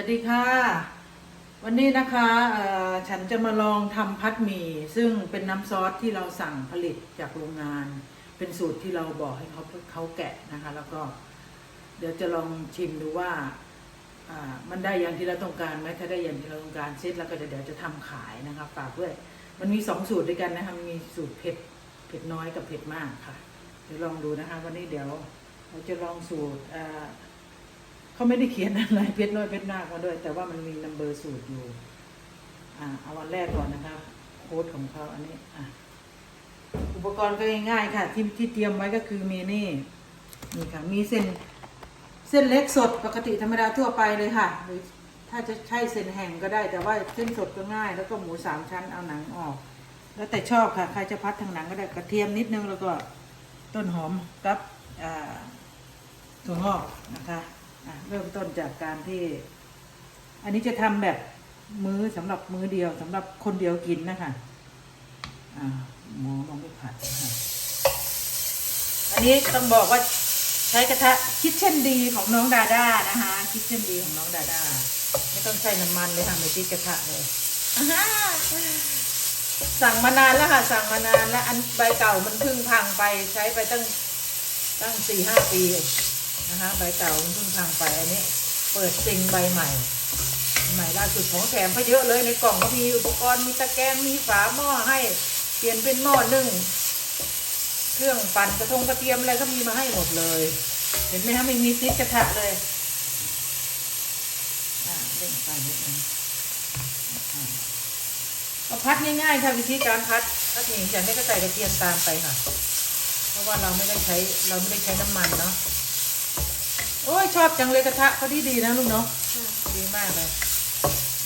วัสดีค่ะ วันนี้นะคะฉันจะมาลองทำพัดหมี่ซึ่งเป็นน้ำซอสที่เราสั่งผลิตจากโรงงาน เป็นสูตรที่เราบอกให้เขาเขาแกะนะคะ แล้วก็ เดี๋ยวจะลองชิมดูว่ามันได้อย่างที่เราต้องการไหมถ้าได้อย่างที่เราต้องการเสร็จแล้วก็จะเดี๋ยวจะทำขายนะคะฝากด้วยมันมีสองสูตรด้วยกันนะคะมีสูตรเผ็ดเผ็ดน้อยกับเผ็ดมากค่ะ เดี๋ยวลองดูนะคะ วันนี้เดี๋ยวเราจะลองสูตรอ่า เขาไม่ได้เขียนอะไรเพชรน้อยเพชรมากมาด้วย แต่ว่ามันมีนัมเบอร์สูตรอยู่ อ่าเอาวันแรกก่อนนะคะโค้ดของเขาอันนี้อะอุปกรณ์ก็ง่ายๆค่ะ ที่ที่เตรียมไว้ก็คือมีนี่นี่ค่ะ มีเส้นเส้นเล็กสดปกติธรรมดาทั่วไปเลยค่ะ หรือถ้าจะใช้เส้นแห้งก็ได้ แต่ว่าเส้นสดก็ง่าย แล้วก็หมูสามชั้นเอาหนังออก แล้วแต่ชอบค่ะ ใครจะพัดทางหนังก็ได้กระเทียมนิดนึงแล้วก็ต้นหอมกับอ่าถั่วงอกนะคะ อะเริ่มต้นจากการที่ อันนี้จะทำแบบมื้อสำหรับมื้อเดียวสำหรับคนเดียวกินนะคะอ่าหมูลงไปผัดนะคะอันนี้ต้องบอกว่าใช้กระทะคิดเช่นดีของน้องดาด้านะคะคิดเช่นดีของน้องดาด้าไม่ต้องใช้น้ำมันเลยค่ะไม่ติดกระทะเลยอ่าฮะสั่งมานานแล้วค่ะ สั่งมานานแล้ว อันใบเก่ามันเพิ่งพังไปใช้ไปตั้งตั้งสี่ห้าปี นะคะใบเก่ามันเพิ่งพังไปอันนี้ เปิดซิงใบใหม่ ใหม่ล่าสุดของแถมไปเยอะเลยในกล่องก็มีอุปกรณ์มีตะแกรงมีฝาหม้อให้เปลี่ยนเป็นหม้อนึ่งเครื่องปั่นกระทงกระเทียมอะไรก็มีมาให้หมดเลย เห็นไหมฮะไม่มีซิดกระทะเลยอ่าเล่นไฟนิดนึงอ่าพัดง่ายๆค่ะวิธีการพัดพัดหมี่ฉันไม่ก็ใส่กระเทียมตามไปค่ะ เพราะว่าเราไม่ได้ใช้เราไม่ได้ใช้น้ำมันเนาะ โอ้ยชอบจังเลยกระทะเขาดีดีนะลูกเนาะดีมากเลย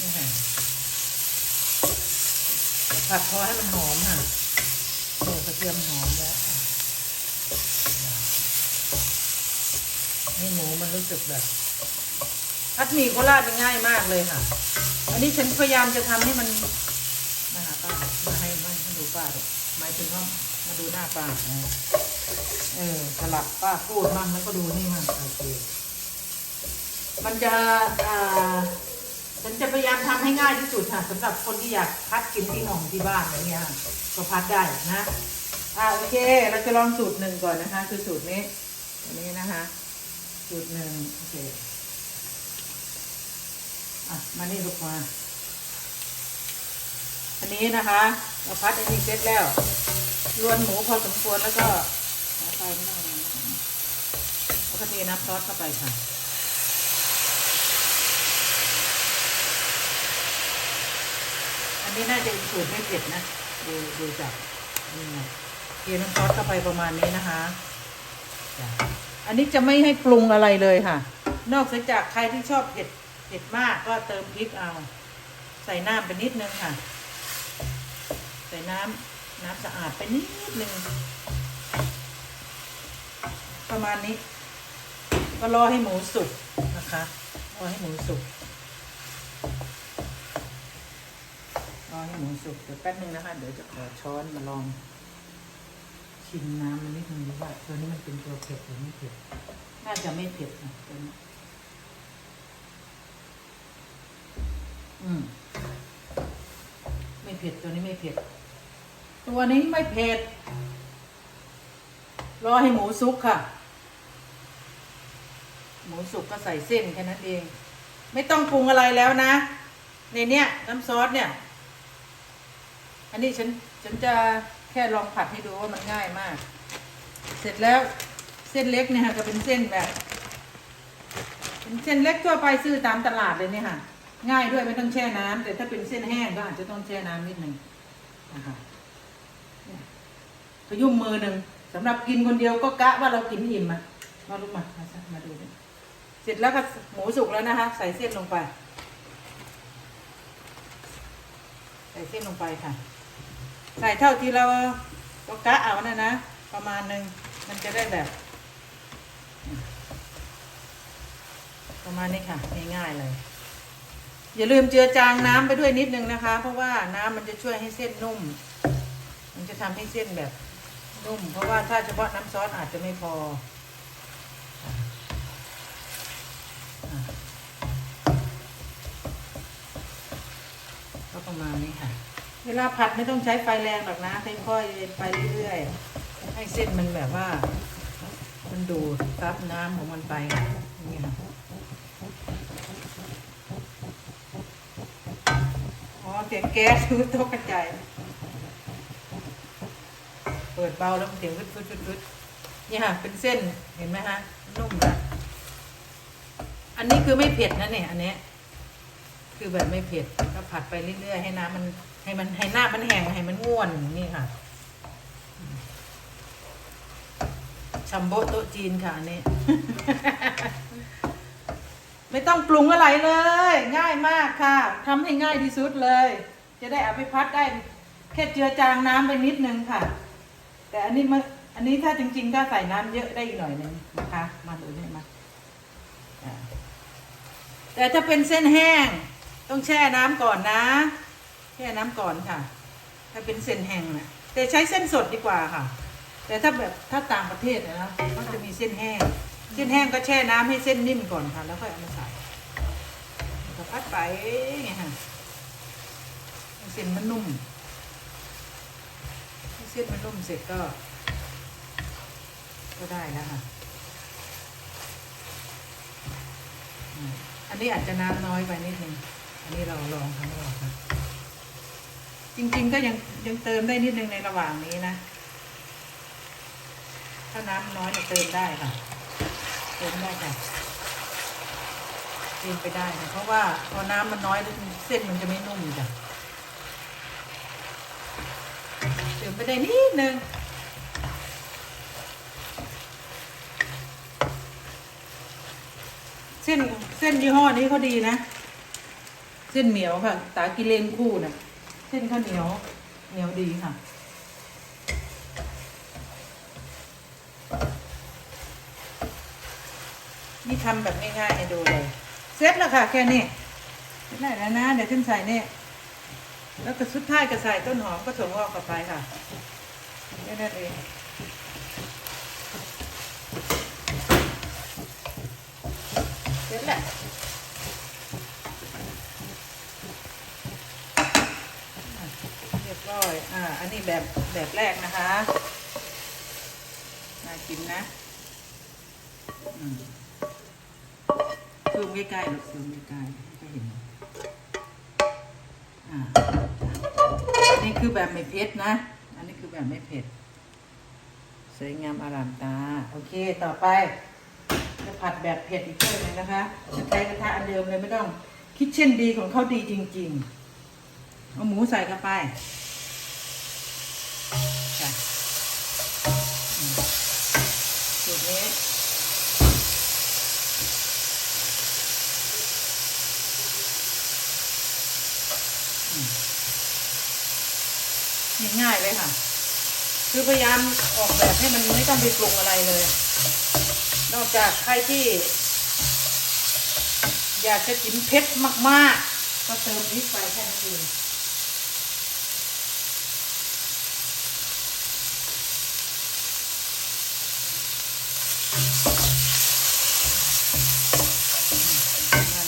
นี่ค่ะผัดพอให้มันหอมค่ะโอ้กระเทียมหอมแล้วให้หมูมันรู้สึกแบบพัดหมี่โคราชมันง่ายมากเลยค่ะ อันนี้ฉันพยายามจะทำให้มันมาหาป้ามาให้มาดูป้าด้วยหมายถึงว่ามาดูหน้าป้านะ เออสลับป้าพูดมั่งแล้วก็ดูนี่มั่งโอเคมันจะอ่าฉันจะพยายามทำให้ง่ายที่สุดค่ะสำหรับคนที่อยากพัดกินที่ห้องที่บ้านอย่างเงี้ยค่ะก็พัดได้นะอ่าโอเค เราจะลองสูตรหนึ่งก่อนนะคะ คือสูตรนี้อันนี้นะคะ สูตรหนึ่งโอเคอะมานี่ลูกมาอันนี้นะคะ เราพัดอันนี้เสร็จแล้วรวนหมูพอสมควรแล้วก็ ฟไม่ต้องแรงมากแล้วก็เทน้ำซอสเข้าไปค่ะอันนี้น่าจะเป็นสูตรไม่เผ็ดนะดูดูจากนี่ไงเทน้ำซอสเข้าไปประมาณนี้นะคะอันนี้จะไม่ให้ปรุงอะไรเลยค่ะ นอกจากใครที่ชอบเผ็ดเผ็ดมากก็เติมพริกเอา ใส่น้ำไปนิดนึงค่ะ ใส่น้ำน้ำสะอาดไปนิดนึง ประมาณนี้ ก็รอให้หมูสุกนะคะ รอให้หมูสุก รอให้หมูสุก เดี๋ยวแป๊บนึงนะคะ เดี๋ยวจะขอช้อนมาลองชิมน้ำมันนิดนึงดูว่าตัวนี้มันเป็นตัวเผ็ดหรือไม่เผ็ด น่าจะไม่เผ็ดนะตัวนี้อืม ไม่เผ็ดตัวนี้ไม่เผ็ด ตัวนี้ไม่เผ็ด รอให้หมูสุกค่ะ มูสุกก็ใส่เส้นแค่นั้นเอง ไม่ต้องปรุงอะไรแล้วนะ ในเนี้ยน้ำซอสเนี่ย อันนี้ฉันฉันจะแค่ลองผัดให้ดูว่ามันง่ายมาก เสร็จแล้วเส้นเล็กเนี่ยค่ะก็เป็นเส้นแบบเป็นเส้นเล็กทั่วไปซื้อตามตลาดเลยเนี่ยค่ะ ง่ายด้วยไม่ต้องแช่น้ำแต่ถ้าเป็นเส้นแห้งก็อาจจะต้องแช่น้ำนิดหนึ่งนะคะยขยุ่มมือหนึ่งสำหรับกินคนเดียวก็กะว่าเรากินอิ่มอะมาลูกมามามาดูดิ เสร็จแล้วก็หมูสุกแล้วนะคะ ใส่เส้นลงไป ใส่เส้นลงไปค่ะ ใส่เท่าที่เราก็กะเอานะนะ ประมาณหนึ่งมันจะได้แบบ ประมาณนี้ค่ะ ง่ายๆเลย อย่าลืมเจือจางน้ำไปด้วยนิดนึงนะคะ เพราะว่าน้ำมันจะช่วยให้เส้นนุ่ม มันจะทำให้เส้นแบบนุ่ม เพราะว่าถ้าเฉพาะน้ำซอสอาจจะไม่พอ ประมาณนี้ค่ะ เวลาผัดไม่ต้องใช้ไฟแรงหรอกนะค่อยๆไปเรื่อยๆให้เส้นมันแบบว่า มันดูดซับน้ำของมันไปนี่ค่ะอ๋อเสียงแก๊สคือตกกระจายเปิดเบาแล้วมันเสียงฟึดฟึดฟึดฟึดนี่ค่ะ เป็นเส้นเห็นไหมฮะนุ่มนะอันนี้คือไม่เผ็ดนะเนี่ยอันเนี้ย คือแบบไม่เผ็ดก็ผัดไปเรื่อยๆให้น้ำมันให้มันให้หน้ามันแห้งให้มันง่วนนี่ค่ะชัมโบโต๊ะจีนค่ะอันนี้ ไม่ต้องปรุงอะไรเลย ง่ายมากค่ะทำให้ง่ายที่สุดเลย จะได้เอาไปพัดได้แค่เจือจางน้ำไปนิดนึงค่ะ แต่อันนี้มันอันนี้ถ้าจริงๆ ถ้าใส่น้ำเยอะได้อีกหน่อยนึงนะคะ มาดูนี่มาแต่ถ้าเป็นเส้นแห้ง ต้องแช่น้ำก่อนนะ แช่น้ำก่อนค่ะ ถ้าเป็นเส้นแห้งนะแต่ใช้เส้นสดดีกว่าค่ะ แต่ถ้าแบบถ้าต่างประเทศนะนะก็จะมีเส้นแห้ง เส้นแห้งก็แช่น้ำให้เส้นนิ่มก่อนค่ะ แล้วค่อยเอามาใส่แล้วก็พัดไปไงค่ะให้เส้นมันนุ่มให้เส้นมันนุ่มเสร็จก็ ก็ได้แล้วค่ะอันนี้อาจจะน้ำน้อยไปนิดนึง อันนี้เราลองทำลองค่ะจริงๆก็ยังยังเติมได้นิดนึงในระหว่างนี้นะ ถ้าน้ำน้อยเนี่ยเติมได้ค่ะ เติมได้ค่ะเติมไปได้ค่ะเพราะว่าพอน้ำมันน้อยเส้นมันจะไม่นุ่มจ้ะเติมไปได้นิดนึงเส้นเส้นยี่ห้อนี้เขาดีนะ เส้นเหนียวค่ะ ตากิเลนคู่นะเส้นข้าวเหนียว เหนียวดีค่ะ นี่ทำแบบง่ายๆให้ดูเลย เสร็จแล้วค่ะแค่นี้ได้แล้วนะ เดี๋ยวขึ้นใส่เนี่แล้วก็สุดท้ายก็ใส่ต้นหอมก็ถั่วงอกเข้าไปค่ะแค่นั้นเองเสร็จแล้วอะเรียบร้ อันนี้แบบแบบแรกนะคะ น่ากินนะซูมใกล้ๆหรอกซูมใกล้ๆก็เห็นอ่าอันนี้คือแบบไม่เผ็ดนะ อันนี้คือแบบไม่เผ็ด สวยงามอารามตา โอเค ต่อไป จะผัดแบบเผ็ดอีกเช่นนึงนะคะ จะใช้กระทะอันเดิมเลยไม่ต้อง คิดเช่นดีของเขาดีจริง ๆ เอาหมูใส่เข้าไปค่ะอืมสูตรนี้ ง่ายๆเลยค่ะ คือพยายามออกแบบให้มันไม่ต้องไปปรุงอะไรเลย นอกจากใครที่ อยากจะกินเผ็ดมากๆ ก็เติมพริกไปแค่นี้เอง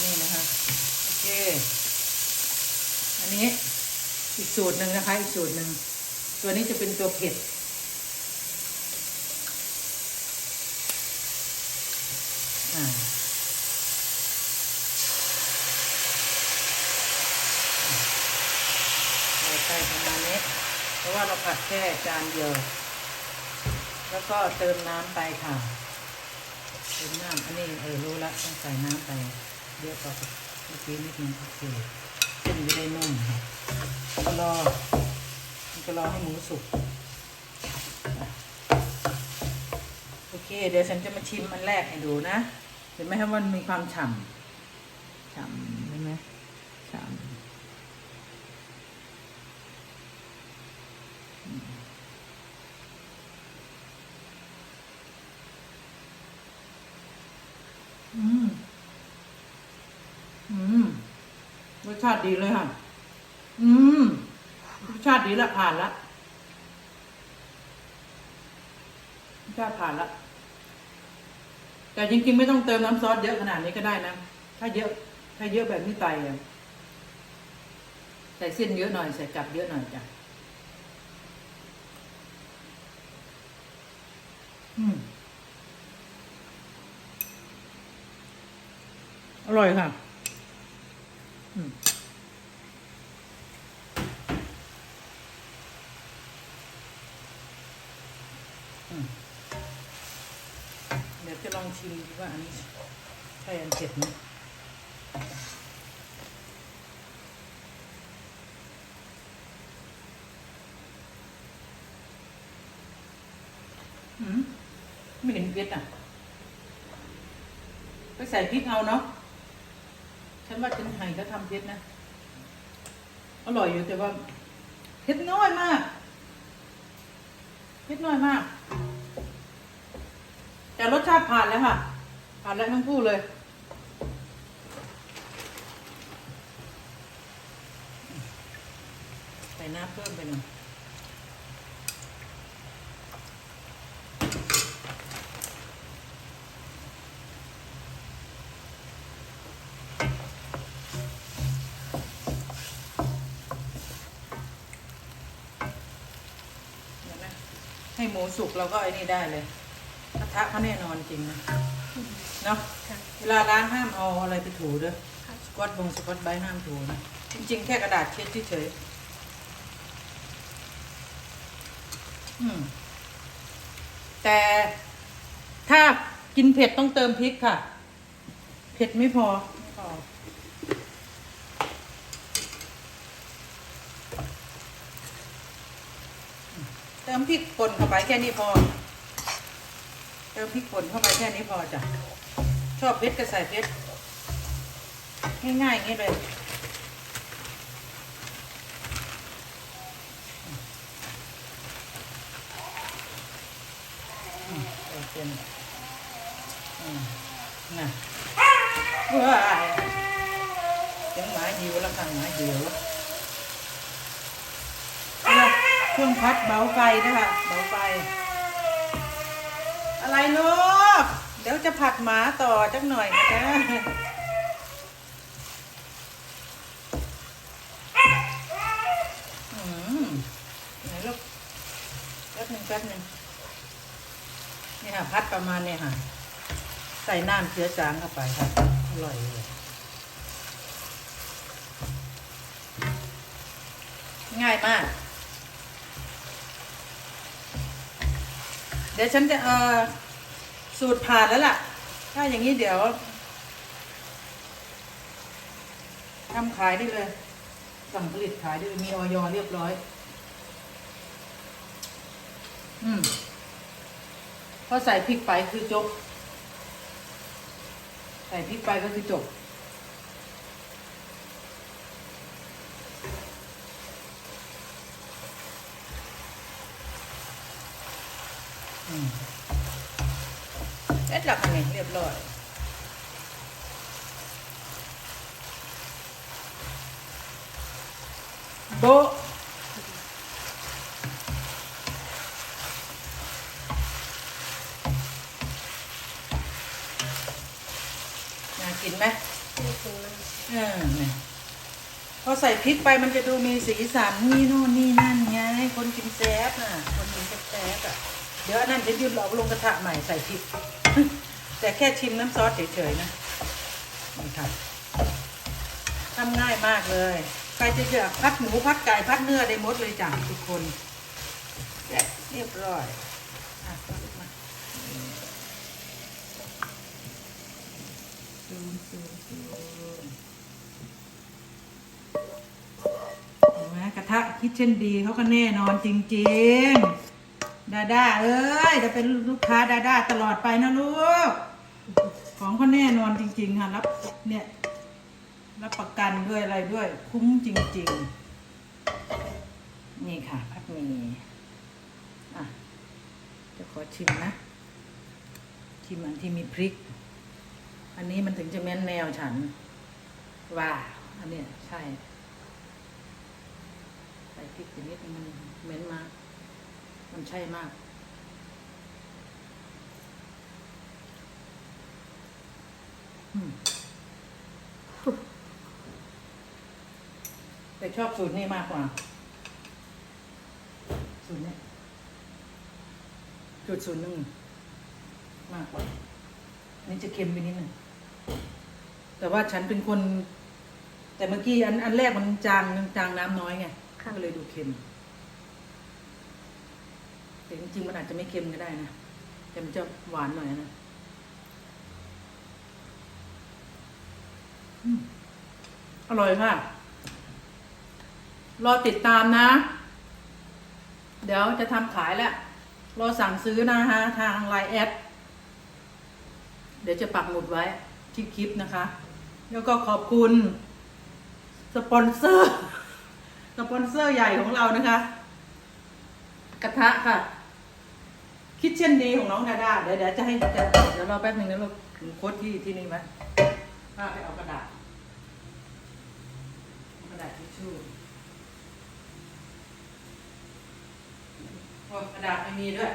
นี่นะคะโอเคอันนี้อีกสูตรหนึ่งนะคะ อีกสูตรหนึ่ง ตัวนี้จะเป็นตัวเผ็ด ใส่ไปประมาณนี้ เพราะว่าเราผัดแค่จานเดียว แล้วก็เติมน้ำไปค่ะเติมน้ำอันนี้เออรู้ละต้องใส่น้ำไปเยอะกว่าเมื่อกี้นิดนึงโอเคเส้นจะได้นุ่มค่ะก็รอ มันก็รอให้หมูสุก โอเค เดี๋ยวฉันจะมาชิมอันแรกให้ดูนะเห็นไหมครับว่ามันมีความฉ่ำฉ่ำเห็นไหมฉ่ำอืม อืม รสชาติดีเลยค่ะ อืม ชาติดีละผ่านละชาติผ่านละแต่จริงๆไม่ต้องเติมน้ำซอสเยอะขนาดนี้ก็ได้นะ ถ้าเยอะ ถ้าเยอะแบบนี้ไต่ใส่เส้นเยอะหน่อย ใส่กลับเยอะหน่อยจ้ะอืมอร่อยค่ะ อืม ว่าอันนี้ใช่อันเผ็ดไหมอืมไม่เห็นเผ็ดอะไปใส่พริกเอาเนาะฉันว่าฉันไห้ก็ทำเผ็ดนะ อร่อยอยู่แต่ว่าเผ็ดน้อยมากเผ็ดน้อยมาก แต่รสชาติผ่านแล้วค่ะ ผ่านแล้ทั้งคู่เลยใส่น้ำเพิ่มไปหน่อยให้หมูสุกเราก็ไอ้นี่ได้เลยกระทะเขาแน่นอนจริงนะ เนาะค่ะเวลาล้างห้ามเอาอะไรไปถูเด้อค่ะสกอตบงสกอตไบรท์ห้ามถูนะจริงๆ แค่กระดาษเช็ดเฉยๆอืมแต่ถ้ากินเผ็ดต้องเติมพริกค่ะ เผ็ดไม่พอไม่พอเติมพริกป่นเข้าไปแค่นี้พอ เติมพริกป่นเข้าไปแค่นี้พอจ้ะช อบเผ็ดก็ใส่เผ็ดง่ายๆอย่างนี้เลยเป็นอืมน่ะว้ายเสียังหมาหิวแล้วค่ะหมาหิวเนี่ยเครื่องพัดเบาไฟนะคะเบาไฟอะไรลูก เดี๋ยวจะผัดหมาต่อจักหน่อยนะจ๊ะอืมไหนลูกแป๊บหนึ่งแป๊บหนึ่งนี่ค่ะพัดประมาณเนี่ยค่ะ ใส่น้ำเชื้อจางเข้าไปค่ะอร่อยเลยง่ายมาก เดี๋ยวฉันจะเออ สูตรผ่านแล้วล่ะ ถ้าอย่างนี้เดี๋ยวทำขายได้เลย สั่งผลิตขายได้เลยมีออยเรียบร้อย อืมพอใส่พริกไปคือจบ ใส่พริกไปก็คือจบ อืม เสร็จแล้วค่ะนี่เรียบร้อยโบน่ากินไหมเออเนี่ยพอใส่พริกไปมันจะดูมีสีสันนี่โน่นนี่นั่นไงคนกินแซ่บน่ะ คนกินแซ่บอะ เดี๋ยวอันนั้นจะยืดเราลงกระทะใหม่ใส่พริก แต่แค่ชิมน้ำซอสเฉยๆนะนี่ค่ะทำง่ายมากเลย ใครจะเลือกพัดหมูพัดไก่พัดเนื้อได้หมดเลยจ้ะทุกคนเรียบร้อยอ่อาลูกมาซูมซูมซูมเห็นไหมกระทะคิดเช่นดีเขาก็แน่นอนจริง ๆ ดาด้าเอ้ยจะเป็นลูกค้าดาด้าตลอดไปนะลูก ของเขาแน่นอนจริง ๆ ค่ะ รับเนี่ยรับประกันด้วยอะไรด้วย คุ้มจริง ๆ นี่ค่ะพัดมีอะจะขอชิมนะ ชิมอันที่มีพริก อันนี้มันถึงจะแม่นแนวฉัน ว่า อันเนี้ยใช่ ใส่พริกไปนิดมันเหม็นมาก มันใช่มากอืมแแต่ชอบสูตรนี้มากกว่า สูตรนี้สูตรสูตรหนึ่งมากกว่าอันนี้จะเค็มไปนิดหนึ่งแต่ว่าฉันเป็นคน แต่เมื่อกี้อันอันแรกมันจางจางน้ำน้อยไงค่ะก็เลยดูเค็ม แต่จริงๆมันอาจจะไม่เค็มก็ได้นะ แต่มันจะหวานหน่อยนะอร่อยค่ะ รอติดตามนะ เดี๋ยวจะทำขายแล้ว รอสั่งซื้อนะฮะ ทางไลน์แอด เดี๋ยวจะปักหมุดไว้ที่คลิปนะคะ แล้วก็ขอบคุณ สปอนเซอร์ สปอนเซอร์ใหญ่ของเรานะคะ กระทะค่ะ คิดเช่นดีของน้องดาดาเดี๋ยวเดี๋ยวจะให้จะเดี๋ยวรอแป๊บหนึ่งนะลูกโค้ดที่ที่นี่ไหมป้าไปเอากระดาษกระดาษทิชชู่โอ้กระดาษไม่มีด้วย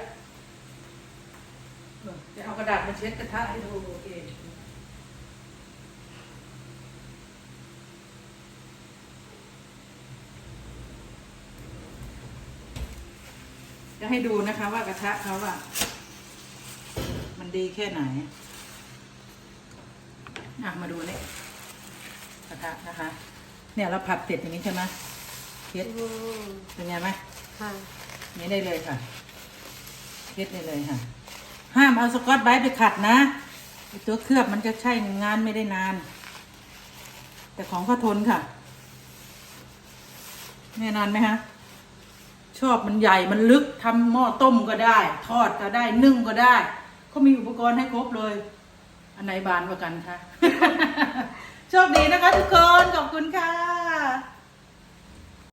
จะเอากระดาษมาเช็ดกระทะให้ดูโอเค จะให้ดูนะคะว่ากระทะเขาอะมันดีแค่ไหนอะมาดูนี่กระทะนะคะ เนี่ยเราผัดเสร็จอย่างนี้ใช่ไหมเช็ดอืมเป็นไงไหมค่ะนี่ได้เลยค่ะเช็ดได้เลยค่ะ ห้ามเอาสกอตไบรท์ไปขัดนะไอ้ตัวเคลือบมันจะใช้งานไม่ได้นาน แต่ของก็ทนค่ะ แน่นอนไหมฮะ ชอบมันใหญ่มันลึกทำหม้อต้มก็ได้ ทอดก็ได้นึ่งก็ได้เขามีอุปกรณ์ให้ครบเลย อันไหนบานกว่ากันคะ โชคดีนะคะทุกคน ขอบคุณค่ะ